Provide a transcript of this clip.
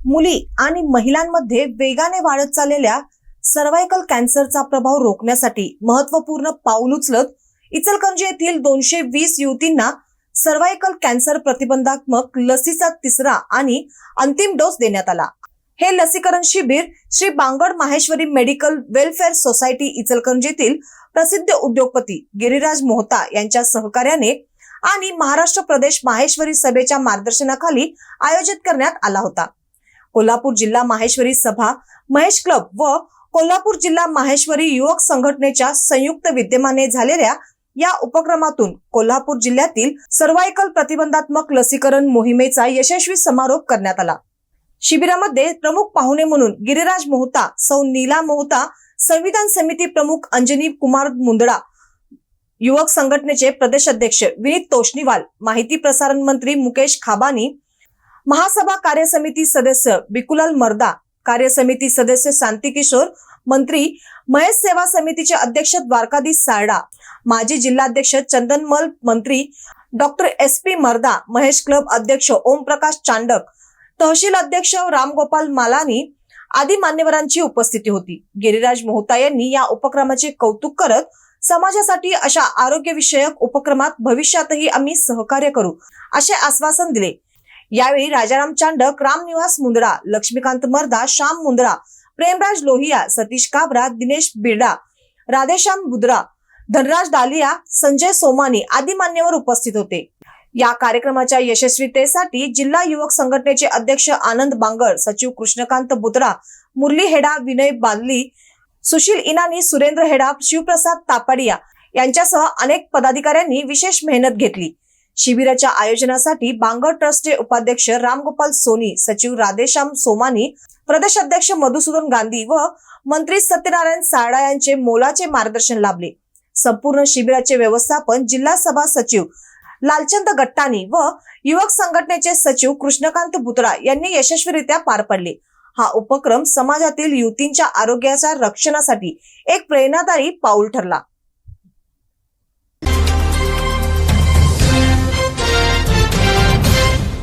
मुली आणि महिलांमध्ये वेगाने वाढत चाललेल्या सर्वायकल कॅन्सरचा प्रभाव रोखण्यासाठी महत्त्वपूर्ण पाऊल उचलत इचलकरंजी येथील दोनशे वीस युवतींना सर्वायकल कॅन्सर प्रतिबंधात्मक लसीचा तिसरा आणि अंतिम डोस देण्यात आला. हे लसीकरण शिबिर Shri Bangad Maheshwari medical welfare society इचलकरंजीतील प्रसिद्ध उद्योगपती गिरिराज मोहता यांच्या सहकार्याने आणि महाराष्ट्र प्रदेश माहेश्वरी सभेच्या मार्गदर्शनाखाली आयोजित करण्यात आला होता. कोल्हापूर जिल्हा माहेश्वरी सभा महेश क्लब व कोल्हापूर जिल्हा माहेश्वरी युवक संघटनेच्या संयुक्त विद्यमाने झालेल्या या उपक्रमातून कोल्हापूर जिल्ह्यातील सर्वायकल प्रतिबंधात्मक लसीकरण मोहिमेचा यशस्वी समारोप करण्यात आला. शिबिरामध्ये प्रमुख पाहुणे म्हणून गिरिराज मोहता सौ नीला मोहता संविधान समिती प्रमुख अंजनी कुमार मुंदडा युवक संघटनेचे प्रदेश अध्यक्ष विनीत तोष्णीवाल माहिती प्रसारण मंत्री मुकेश खाबानी महासभा कार्यसमिती सदस्य बिकुलाल मर्दा कार्यसमिती सदस्य शांती किशोर मंत्री महेश सेवा समितीचे अध्यक्ष द्वारकाधीश सारडा माजी जिल्हाध्यक्ष चंदनमल मंत्री डॉक्टर एस पी मर्दा महेश क्लब अध्यक्ष ओमप्रकाश चांडक तहसील अध्यक्ष रामगोपाल मालानी आदी मान्यवरांची उपस्थिती होती. गिरिराज मोहता यांनी या उपक्रमाचे कौतुक करत समाजासाठी अशा आरोग्यविषयक उपक्रमात भविष्यातही आम्ही सहकार्य करू असे आश्वासन दिले. यावेळी राजाराम चांडक रामनिवास मुंदडा लक्ष्मीकांत मर्दा श्याम मुंदडा प्रेमराज लोहिया सतीश काबरा दिनेश बिर्डा राधेश्याम बुद्रा धनराज डालिया संजय सोमानी आदी मान्यवर उपस्थित होते. या कार्यक्रमाच्या यशस्वीतेसाठी जिल्हा युवक संघटनेचे अध्यक्ष आनंद बांगर सचिव कृष्णकांत बुत्रा मुरली हेडा विनय बादली सुशील इनानी सुरेंद्र हेडा शिवप्रसाद तापाडिया यांच्यासह अनेक पदाधिकाऱ्यांनी विशेष मेहनत घेतली. शिबिराच्या आयोजनासाठी बांगड ट्रस्टचे उपाध्यक्ष रामगोपाल सोनी सचिव राधेश्याम सोमानी प्रदेश अध्यक्ष मधुसूदन गांधी व मंत्री सत्यनारायण सारडा यांचे मोलाचे मार्गदर्शन लाभले. संपूर्ण शिबिराचे व्यवस्थापन जिल्हा सभा सचिव लालचंद गट्टानी व युवक संघटनेचे सचिव कृष्णकांत बुतळा यांनी यशस्वीरित्या पार पडले. हा उपक्रम समाजातील युवतींच्या आरोग्याच्या रक्षणासाठी एक प्रेरणादायी पाऊल ठरला.